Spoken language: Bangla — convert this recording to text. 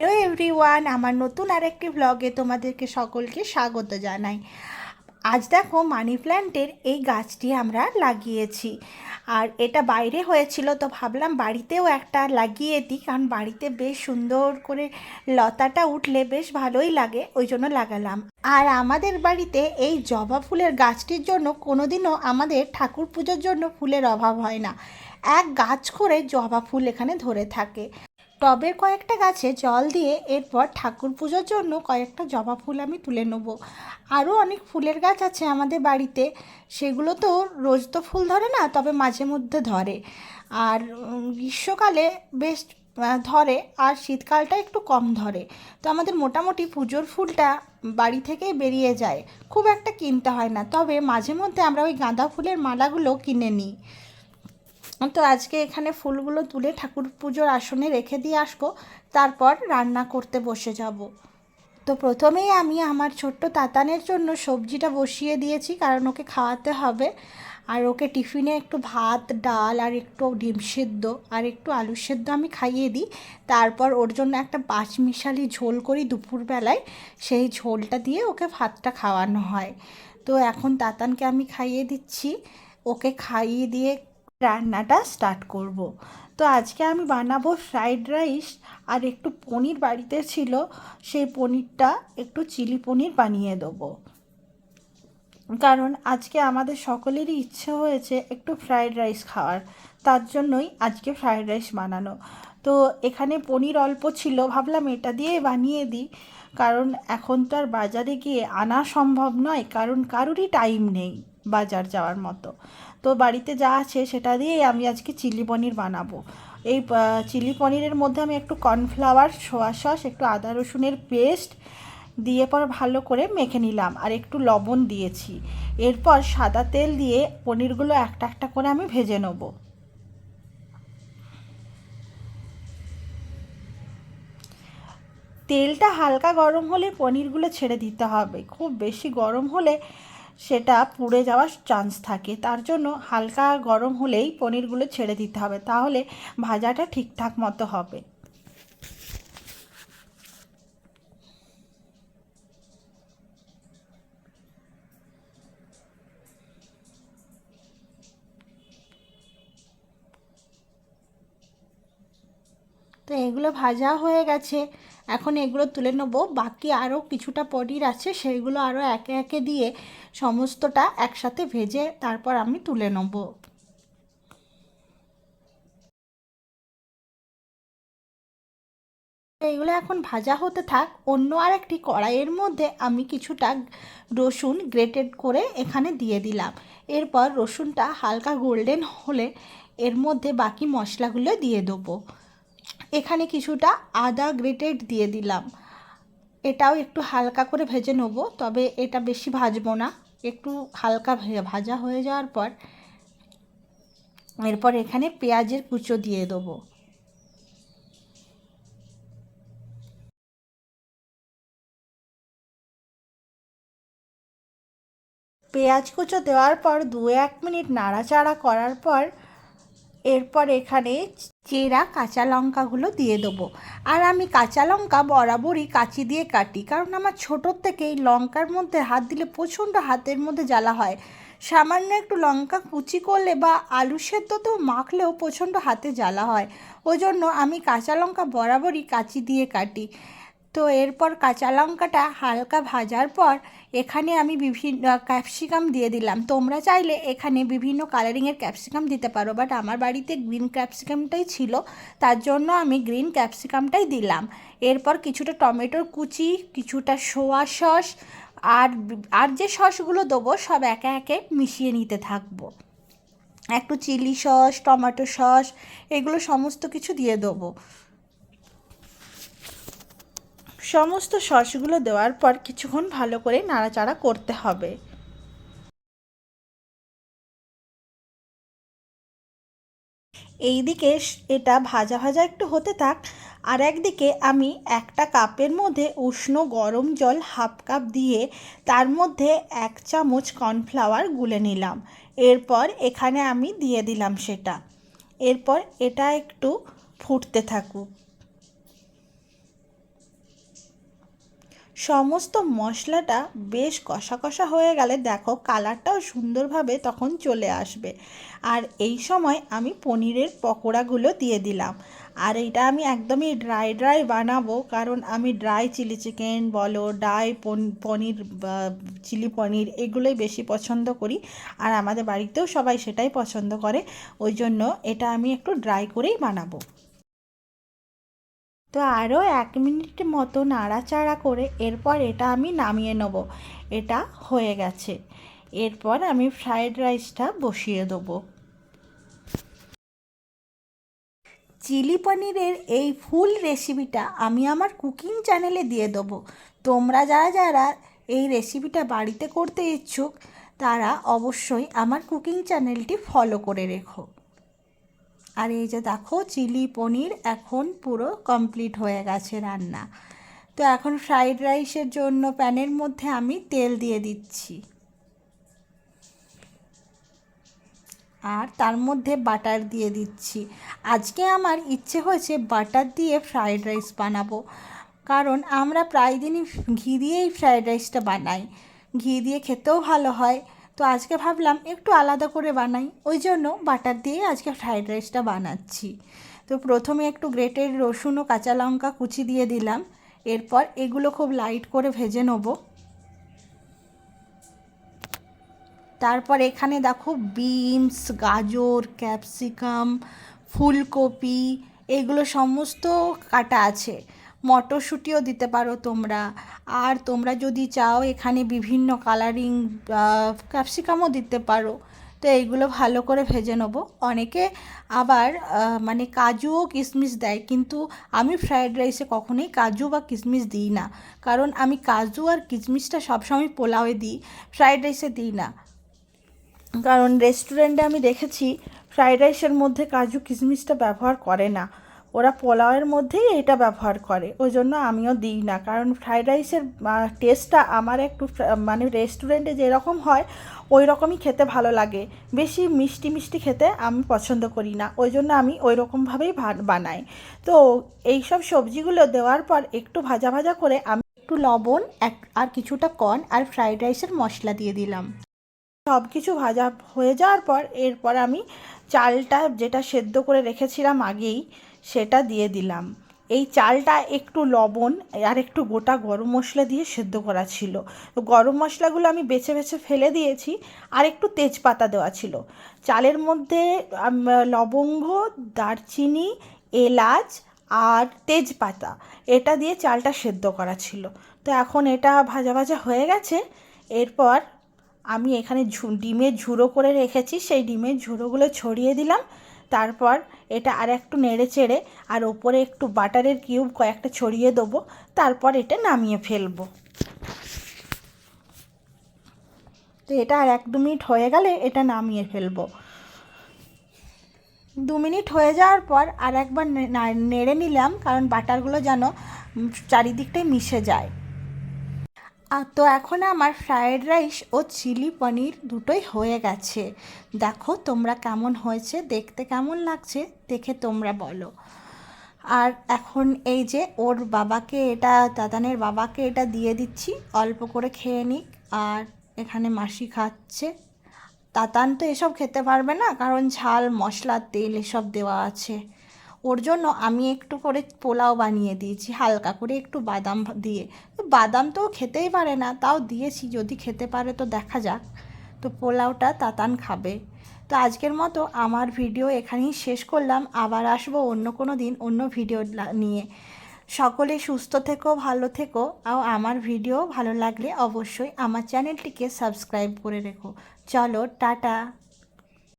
হ্যালো এভরিওয়ান আমার নতুন আরেকটি ভ্লগে তোমাদেরকে সকলকে স্বাগত জানাই। আজ দেখো মানি প্ল্যান্টের এই গাছটি আমরা লাগিয়েছি। আর এটা বাইরে হয়েছিল, তো ভাবলাম বাড়িতেও একটা লাগিয়ে দিই, কারণ বাড়িতে বেশ সুন্দর করে লতাটা উঠলে বেশ ভালোই লাগে, ওই জন্য লাগালাম। আর আমাদের বাড়িতে এই জবা ফুলের গাছটির জন্য কোনোদিনও আমাদের ঠাকুর পুজোর জন্য ফুলের অভাব হয় না। এক গাছ করে জবা ফুল এখানে ধরে থাকে। টবের কয়েকটা গাছে জল দিয়ে এরপর ঠাকুর পুজোর জন্য কয়েকটা জবা ফুল আমি তুলে নেব। আরও অনেক ফুলের গাছ আছে আমাদের বাড়িতে। সেগুলো তো রোজ তো ফুল ধরে না, তবে মাঝে মধ্যে ধরে। আর গ্রীষ্মকালে বেশ ধরে, আর শীতকালটা একটু কম ধরে। তো আমাদের মোটামুটি পুজোর ফুলটা বাড়ি থেকেই বেরিয়ে যায়। খুব একটা কিনতে হয় না, তবে মাঝে মধ্যে আমরা ওই গাঁদা ফুলের মালাগুলো কিনে নিই। তো আজকে এখানে ফুলগুলো তুলে ঠাকুর পুজোর আসনে রেখে দিয়ে আসব, তারপর রান্না করতে বসে যাব। তো প্রথমেই আমি আমার ছোট্ট তাতানের জন্য সবজিটা বসিয়ে দিয়েছি, কারণ ওকে খাওয়াতে হবে। আর ওকে টিফিনে একটু ভাত, ডাল আর একটু ডিম সেদ্ধ আর একটু আলু সেদ্ধ আমি খাইয়ে দিই। তারপর ওর জন্য একটা পাঁচমিশালি ঝোল করি দুপুরবেলায়, সেই ঝোলটা দিয়ে ওকে ভাতটা খাওয়ানো হয়। তো এখন তাতানকে আমি খাইয়ে দিচ্ছি। ওকে খাইয়ে দিয়ে রান্নাটা স্টার্ট করব। তো আজকে আমি বানাবো ফ্রাইড রাইস আর একটু পনির বাড়িতে ছিল, সেই পনিরটা একটু চিলি পনির বানিয়ে দেবো। কারণ আজকে আমাদের সকলেরই ইচ্ছে হয়েছে একটু ফ্রাইড রাইস খাওয়ার, তার জন্যই আজকে ফ্রাইড রাইস বানানো। তো এখানে পনির অল্প ছিল, ভাবলাম এটা দিয়ে বানিয়ে দিই, কারণ এখন তো আর বাজারে গিয়ে আনা সম্ভব নয়, কারণ কারোরই টাইম নেই। বাজার যাওয়ার মতো। তো বাড়িতে যা আছে সেটা দিয়েই আমি আজকে চিলি পনির বানাবো। এই চিলি পনিরের মধ্যে আমি একটু কর্নফ্লাওয়ার, সোয়া সস, একটু আদা রসুনের পেস্ট দিয়ে পর ভালো করে মেখে নিলাম। আর একটু লবণ দিয়েছি। এরপর সাদা তেল দিয়ে পনিরগুলো একটা একটা করে আমি ভেজে নেব। তেলটা হালকা গরম হলে পনিরগুলো ছেড়ে দিতে হবে। খুব বেশি গরম হলে সেটা পুড়ে যাওয়ার চান্স থাকে। তার জন্য হালকা গরম হলেই পনিরগুলো ছেড়ে দিতে হবে। তাহলে ভাজাটা ঠিকঠাক মতো হবে। তো এগুলো ভাজা হয়ে গেছে। এখন এগুলো তুলে নেব। বাকি আরও কিছুটা পনির আছে, সেইগুলো আরও একে একে দিয়ে সমস্তটা একসাথে ভেজে তারপর আমি তুলে নেব। এইগুলো এখন ভাজা হতে থাক। অন্য আরেকটি কড়াইয়ের মধ্যে আমি কিছুটা রসুন গ্রেটেড করে এখানে দিয়ে দিলাম। এরপর রসুনটা হালকা গোল্ডেন হলে এর মধ্যে বাকি মশলাগুলো দিয়ে দেবো। এখানে কিছুটা আদা গ্রেটেড দিয়ে দিলাম। এটাও একটু হালকা করে ভেজে নেব, তবে এটা বেশি ভাজবো না। একটু হালকা ভাজা হয়ে যাওয়ার পর এরপর এখানে পেঁয়াজের কুচো দিয়ে দেবো। পেঁয়াজ কুচো দেওয়ার পর দু এক মিনিট নাড়াচাড়া করার পর এরপর এখানে চেরা কাঁচা লঙ্কাগুলো দিয়ে দেবো। আর আমি কাঁচা লঙ্কা বরাবরই কাঁচি দিয়ে কাটি, কারণ আমার ছোটোর থেকে এই লঙ্কার মধ্যে হাত দিলে প্রচণ্ড হাতের মধ্যে জ্বালা হয়। সামান্য একটু লঙ্কা কুচি করলে বা আলু সেদ্ধ তো মাখলেও প্রচণ্ড হাতে জ্বালা হয়। ওই জন্য আমি কাঁচা লঙ্কা বরাবরই কাঁচি দিয়ে কাটি। তো এরপর কাঁচা লঙ্কাটা হালকা ভাজার পর এখানে আমি বিভিন্ন ক্যাপসিকাম দিয়ে দিলাম। তোমরা চাইলে এখানে বিভিন্ন কালারিংয়ের ক্যাপসিকাম দিতে পারো বাট আমার বাড়িতে গ্রিন ক্যাপসিকামটাই ছিল, তার জন্য আমি গ্রিন ক্যাপসিকামটাই দিলাম। এরপর কিছুটা টমেটোর কুচি, কিছুটা সোয়া সস, আর আর যে সসগুলো দেবো সব একে একে মিশিয়ে নিতে থাকব। একটু চিলি সস, টমেটো সস, এগুলো সমস্ত কিছু দিয়ে দেবো। সমস্ত সসগুলো দেওয়ার পর কিছুক্ষণ ভালো করে নাড়াচাড়া করতে হবে। এইদিকে এটা ভাজা ভাজা একটু হতে থাক, আর একদিকে আমি একটা কাপের মধ্যে উষ্ণ গরম জল হাফ কাপ দিয়ে তার মধ্যে এক চামচ কর্নফ্লাওয়ার গুলে নিলাম। এরপর এখানে আমি দিয়ে দিলাম সেটা। এরপর এটা একটু ফুটতে থাকুক। সমস্ত মশলাটা বেশ কষা কষা হয়ে গেলে দেখো কালারটাও সুন্দরভাবে তখন চলে আসবে। আর এই সময় আমি পনিরের পকোড়াগুলো দিয়ে দিলাম। আর এটা আমি একদমই ড্রাই ড্রাই বানাবো, কারণ আমি ড্রাই চিলি চিকেন বলো ড্রাই পনির চিলি পনির এগুলোই বেশি পছন্দ করি। আর আমাদের বাড়িতেও সবাই সেটাই পছন্দ করে। ওই জন্য এটা আমি একটু ড্রাই করেই বানাবো। তো আরও এক মিনিট মতো নাড়াচাড়া করে এরপর এটা আমি নামিয়ে নেব। এটা হয়ে গেছে। এরপর আমি ফ্রায়েড রাইসটা বসিয়ে দেবো। চিলি পনিরের এই ফুল রেসিপিটা আমি আমার কুকিং চ্যানেলে দিয়ে দেবো। তোমরা যারা যারা এই রেসিপিটা বাড়িতে করতে ইচ্ছুক, তারা অবশ্যই আমার কুকিং চ্যানেলটি ফলো করে রেখো। আর এই যে দেখো চিলি পনির এখন পুরো কমপ্লিট হয়ে গেছে রান্না। তো এখন ফ্রাইড রাইসের জন্য প্যানের মধ্যে আমি তেল দিয়ে দিচ্ছি। আর তার মধ্যে বাটার দিয়ে দিচ্ছি। আজকে আমার ইচ্ছে হয়েছে বাটার দিয়ে ফ্রাইড রাইস বানাবো। কারণ আমরা প্রায় দিনই ঘি দিয়েই ফ্রাইড রাইসটা বানাই। ঘি দিয়ে খেতেও ভালো হয়। তো আজকে ভাবলাম একটু আলাদা করে বানাই। ওই জন্য বাটার দিয়ে আজকে ফ্রাইড রাইসটা বানাচ্ছি। তো প্রথমে একটু গ্রেটেড রসুন ও কাঁচা লঙ্কা কুচি দিয়ে দিলাম। এরপর এগুলো খুব লাইট করে ভেজে নেব। তারপর এখানে দেখো বিনস, গাজর, ক্যাপসিকাম, ফুলকপি, এগুলো সমস্ত কাটা আছে। মটরশুঁটিও দিতে পারো তোমরা। আর তোমরা যদি চাও এখানে বিভিন্ন কালারিং ক্যাপসিকামও দিতে পারো। তো এইগুলো ভালো করে ভেজে নেব। অনেকে আবার মানে কাজু ও কিশমিশ দেয়, কিন্তু আমি ফ্রায়েড রাইসে কখনোই কাজু বা কিশমিশ দিই না। কারণ আমি কাজু আর কিশমিশটা সবসময় পোলাওয়ে দিই ফ্রায়েড রাইসে দিই না। কারণ রেস্টুরেন্টে আমি দেখেছি ফ্রায়েড রাইসের মধ্যে কাজু কিশমিশটা ব্যবহার করে না। ওরা পোলাওয়ের মধ্যেই এটা ব্যবহার করে ওই জন্য আমিও দিই না। কারণ ফ্রাইড রাইসের টেস্টটা আমার একটু মানে রেস্টুরেন্টে যেরকম হয় ওই রকমই খেতে ভালো লাগে। বেশি মিষ্টি মিষ্টি খেতে আমি পছন্দ করি না ওই জন্য আমি ওই রকমভাবেই বানাই। তো এই সব সবজিগুলো দেওয়ার পর একটু ভাজা ভাজা করে আমি একটু লবণ, এক, আর কিছুটা কর্ন আর ফ্রাইড রাইসের মশলা দিয়ে দিলাম। সব কিছু ভাজা হয়ে যাওয়ার পর এরপর আমি চালটা যেটা সেদ্ধ করে রেখেছিলাম আগেই সেটা দিয়ে দিলাম। এই চালটা একটু লবণ আর একটু গোটা গরম মশলা দিয়ে সেদ্ধ করা ছিল। তো গরম মশলাগুলো আমি বেছে বেছে ফেলে দিয়েছি আর একটু তেজপাতা দেওয়া ছিল। চালের মধ্যে লবঙ্গ, দারচিনি, এলাচ আর তেজপাতা এটা দিয়ে চালটা সেদ্ধ করা ছিল। তো এখন এটা ভাজা ভাজা হয়ে গেছে। এরপর আমি এখানে ঝু ডিমের ঝুড়ো করে রেখেছি। সেই ডিমের ঝুড়োগুলো ছড়িয়ে দিলাম। তারপর এটা আর একটু নেড়ে চেড়ে আর ওপরে একটু বাটারের কিউব কয়েকটা ছড়িয়ে দেবো, তারপর এটা নামিয়ে ফেলব। তো এটা আর এক দু মিনিট হয়ে গেলে এটা নামিয়ে ফেলব। দু মিনিট হয়ে যাওয়ার পর আর একবার নেড়ে নিলাম, কারণ বাটারগুলো যেন চারিদিকটাই মিশে যায়। তো এখন আমার ফ্রায়েড রাইস ও চিলি পনির দুটোই হয়ে গেছে। দেখো তোমরা কেমন হয়েছে, দেখতে কেমন লাগছে, দেখে তোমরা বলো। আর এখন এই যে ওর বাবাকে এটা, দাদানের বাবাকে এটা দিয়ে দিচ্ছি, অল্প করে খেয়ে নিক। আর এখানে মাসি খাচ্ছে। তাতান তো এসব খেতে পারবে না, কারণ ঝাল, মশলা, তেল এসব দেওয়া আছে। ওর জন্য আমি একটু করে পোলাও বানিয়ে দিয়েছি, হালকা করে একটু বাদাম দিয়ে। তো বাদাম তো খেতেই পারে না, তাও দিয়েছি, যদি খেতে পারে তো দেখা যাক। তো পোলাওটা তাতান খাবে। তো আজকের মতো আমার ভিডিও এখানেই শেষ করলাম, আবার আসব অন্য কোনো দিন অন্য ভিডিও নিয়ে। সকলে সুস্থ থেকো, ভালো থেকো, আর আমার ভিডিও ভালো লাগলে অবশ্যই আমার চ্যানেলটিকে সাবস্ক্রাইব করে রেখো। চলো, টাটা।